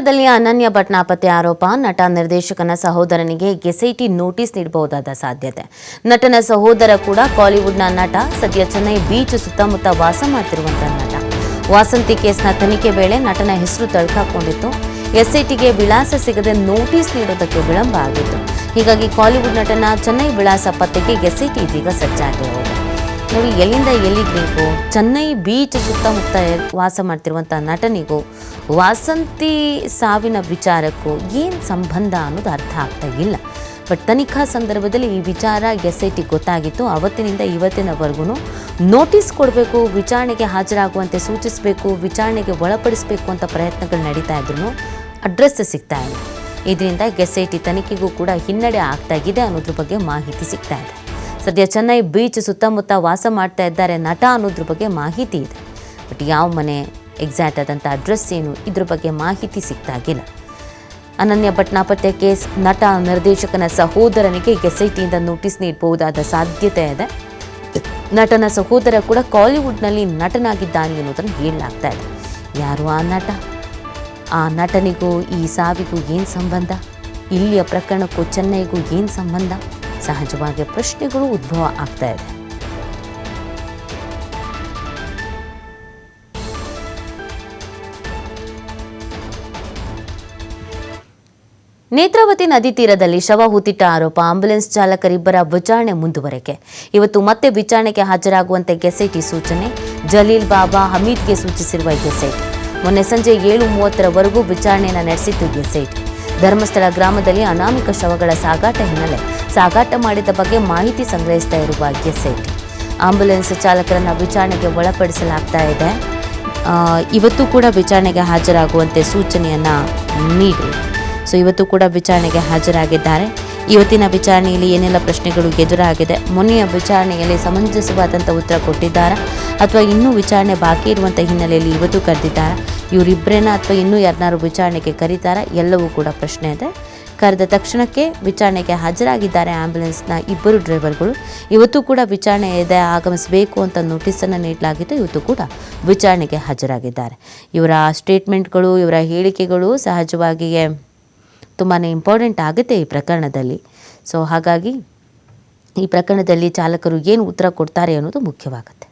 ವಿಚಾರದಲ್ಲಿ ಅನನ್ಯ ಭಟ್ ನಾಪತ್ತೆ ಆರೋಪ. ನಟ ನಿರ್ದೇಶಕನ ಸಹೋದರನಿಗೆ ಗೆಸೈಟಿ ನೋಟಿಸ್ ನೀಡಬಹುದಾದ ಸಾಧ್ಯತೆ. ನಟನ ಸಹೋದರ ಕೂಡ ಕಾಲಿವುಡ್ನ ನಟ. ಸದ್ಯ ಚೆನ್ನೈ ಬೀಚ್ ಸುತ್ತಮುತ್ತ ವಾಸ ಮಾಡ್ತಿರುವಂತಹ ನಟ. ವಾಸಂತಿ ಕೇಸ್ನ ತನಿಖೆ ವೇಳೆ ನಟನ ಹೆಸರು ತಳ್ಕಾಕೊಂಡಿತ್ತು. ಎಸ್ಐಟಿಗೆ ವಿಳಾಸ ಸಿಗದೆ ನೋಟಿಸ್ ನೀಡೋದಕ್ಕೆ ವಿಳಂಬ ಆಗಿತ್ತು. ಹೀಗಾಗಿ ಕಾಲಿವುಡ್ ನಟನ ಚೆನ್ನೈ ವಿಳಾಸ ಪತ್ತೆಗೆ ಎಸ್ಐಟಿ ಇದೀಗ ಸಜ್ಜಾಗಿರೋದು ನೋಡಿ, ಎಲ್ಲಿಂದ ಎಲ್ಲಿಗೆ ಬೇಕು ಚೆನ್ನೈ ಬೀಚ್ ಸುತ್ತಮುತ್ತ ವಾಸ ಮಾಡ್ತಿರುವಂಥ ನಟನಿಗೂ ವಾಸಂತಿ ಸಾವಿನ ವಿಚಾರಕ್ಕೂ ಏನು ಸಂಬಂಧ ಅನ್ನೋದು ಅರ್ಥ ಆಗ್ತಾ ಇಲ್ಲ. ಬಟ್ ತನಿಖಾ ಸಂದರ್ಭದಲ್ಲಿ ಈ ವಿಚಾರ ಎಸ್ ಐ ಟಿ ಗೊತ್ತಾಗಿತ್ತು. ಅವತ್ತಿನಿಂದ ಇವತ್ತಿನವರೆಗೂ ನೋಟಿಸ್ ಕೊಡಬೇಕು, ವಿಚಾರಣೆಗೆ ಹಾಜರಾಗುವಂತೆ ಸೂಚಿಸಬೇಕು, ವಿಚಾರಣೆಗೆ ಒಳಪಡಿಸಬೇಕು ಅಂತ ಪ್ರಯತ್ನಗಳು ನಡೀತಾ ಇದ್ರು ಅಡ್ರೆಸ್ ಸಿಗ್ತಾ ಇಲ್ಲ. ಇದರಿಂದ ಎಸ್ ಐ ಟಿ ತನಿಖೆಗೂ ಕೂಡ ಹಿನ್ನಡೆ ಆಗ್ತಾ ಇದೆ ಅನ್ನೋದ್ರ ಬಗ್ಗೆ ಮಾಹಿತಿ ಸಿಗ್ತಾ ಇದೆ. ಸದ್ಯ ಚೆನ್ನೈ ಬೀಚ್ ಸುತ್ತಮುತ್ತ ವಾಸ ಮಾಡ್ತಾ ಇದ್ದಾರೆ ನಟ ಅನ್ನೋದ್ರ ಬಗ್ಗೆ ಮಾಹಿತಿ ಇದೆ. ಬಟ್ ಯಾವ ಮನೆ ಎಕ್ಸಾಕ್ಟ್ ಆದಂಥ ಅಡ್ರೆಸ್ ಏನು ಇದ್ರ ಬಗ್ಗೆ ಮಾಹಿತಿ ಸಿಗ್ತಾಗಿಲ್ಲ ಅನನ್ಯ ಭಟ್ ನಾಪತ್ತೆ ಕೇಸ್ ನಟ ನಿರ್ದೇಶಕನ ಸಹೋದರನಿಗೆ ಎಸ್ ಐ ಟಿಯಿಂದ ನೋಟಿಸ್ ನೀಡಬಹುದಾದ ಸಾಧ್ಯತೆ ಇದೆ. ನಟನ ಸಹೋದರ ಕೂಡ ಕಾಲಿವುಡ್ನಲ್ಲಿ ನಟನಾಗಿದ್ದಾನೆ ಅನ್ನೋದನ್ನು ಹೇಳಲಾಗ್ತಾ ಇದೆ. ಯಾರು ಆ ನಟ? ಆ ನಟನಿಗೂ ಈ ಸಾವಿಗೂ ಏನು ಸಂಬಂಧ? ಇಲ್ಲಿಯ ಪ್ರಕರಣಕ್ಕೂ ಚೆನ್ನೈಗೂ ಏನು ಸಂಬಂಧ? ಸಹಜವಾಗಿ ಪ್ರಶ್ನೆಗಳು ಉದ್ಭವ ಆಗ್ತಾ ಇದೆ. ನೇತ್ರಾವತಿ ನದಿ ತೀರದಲ್ಲಿ ಶವ ಹೂತಿಟ್ಟ ಆರೋಪ ಆಂಬ್ಯುಲೆನ್ಸ್ ಚಾಲಕರಿಬ್ಬರ ವಿಚಾರಣೆ ಮುಂದುವರೆಕೆ. ಇವತ್ತು ಮತ್ತೆ ವಿಚಾರಣೆಗೆ ಹಾಜರಾಗುವಂತೆ ಗೆಸೈಟಿ ಸೂಚನೆ. ಜಲೀಲ್ ಬಾಬಾ ಹಮೀದ್ಗೆ ಸೂಚಿಸಿರುವ ಗೆಸೈಟ್. ಮೊನ್ನೆ ಸಂಜೆ ಏಳು ಮೂವತ್ತರವರೆಗೂ ವಿಚಾರಣೆಯನ್ನು ನಡೆಸಿತ್ತು ಗೆಸೈಟ್. ಧರ್ಮಸ್ಥಳ ಗ್ರಾಮದಲ್ಲಿ ಅನಾಮಿಕ ಶವಗಳ ಸಾಗಾಟ ಹಿನ್ನೆಲೆ ಸಾಗಾಟ ಮಾಡಿದ ಬಗ್ಗೆ ಮಾಹಿತಿ ಸಂಗ್ರಹಿಸ್ತಾ ಇರುವ ಗೆಸೈಟಿ ಆಂಬ್ಯುಲೆನ್ಸ್ ಚಾಲಕರನ್ನ ವಿಚಾರಣೆಗೆ ಒಳಪಡಿಸಲಾಗ್ತಾ ಇದೆ. ಇವತ್ತು ಕೂಡ ವಿಚಾರಣೆಗೆ ಹಾಜರಾಗುವಂತೆ ಸೂಚನೆಯನ್ನ ನೀಡಿ. ಸೊ ಇವತ್ತು ಕೂಡ ವಿಚಾರಣೆಗೆ ಹಾಜರಾಗಿದ್ದಾರೆ. ಇವತ್ತಿನ ವಿಚಾರಣೆಯಲ್ಲಿ ಏನೆಲ್ಲ ಪ್ರಶ್ನೆಗಳು ಎದುರಾಗಿದೆ, ಮೊನ್ನೆಯ ವಿಚಾರಣೆಯಲ್ಲಿ ಸಮಂಜಸವಾದಂಥ ಉತ್ತರ ಕೊಟ್ಟಿದ್ದಾರೆ, ಅಥವಾ ಇನ್ನೂ ವಿಚಾರಣೆ ಬಾಕಿ ಇರುವಂಥ ಹಿನ್ನೆಲೆಯಲ್ಲಿ ಇವತ್ತು ಕರೆದಿದ್ದಾರಾ ಇವರಿಬ್ಬರೇನ ಅಥವಾ ಇನ್ನೂ ಯಾರನ್ನಾರು ವಿಚಾರಣೆಗೆ ಕರೀತಾರಾ, ಎಲ್ಲವೂ ಕೂಡ ಪ್ರಶ್ನೆ ಇದೆ. ಕರೆದ ತಕ್ಷಣಕ್ಕೆ ವಿಚಾರಣೆಗೆ ಹಾಜರಾಗಿದ್ದಾರೆ ಆಂಬ್ಯುಲೆನ್ಸ್ನ ಇಬ್ಬರು ಡ್ರೈವರ್ಗಳು. ಇವತ್ತು ಕೂಡ ವಿಚಾರಣೆ ಇದೆ, ಆಗಮಿಸಬೇಕು ಅಂತ ನೋಟಿಸನ್ನು ನೀಡಲಾಗಿದ್ದು ಇವತ್ತು ಕೂಡ ವಿಚಾರಣೆಗೆ ಹಾಜರಾಗಿದ್ದಾರೆ. ಇವರ ಸ್ಟೇಟ್ಮೆಂಟ್ಗಳು, ಇವರ ಹೇಳಿಕೆಗಳು ಸಹಜವಾಗಿಯೇ ತುಂಬಾ ಇಂಪಾರ್ಟೆಂಟ್ ಆಗುತ್ತೆ ಈ ಪ್ರಕರಣದಲ್ಲಿ. ಸೊ ಹಾಗಾಗಿ ಈ ಪ್ರಕರಣದಲ್ಲಿ ಚಾಲಕರು ಏನು ಉತ್ತರ ಕೊಡ್ತಾರೆ ಅನ್ನೋದು ಮುಖ್ಯವಾಗುತ್ತೆ.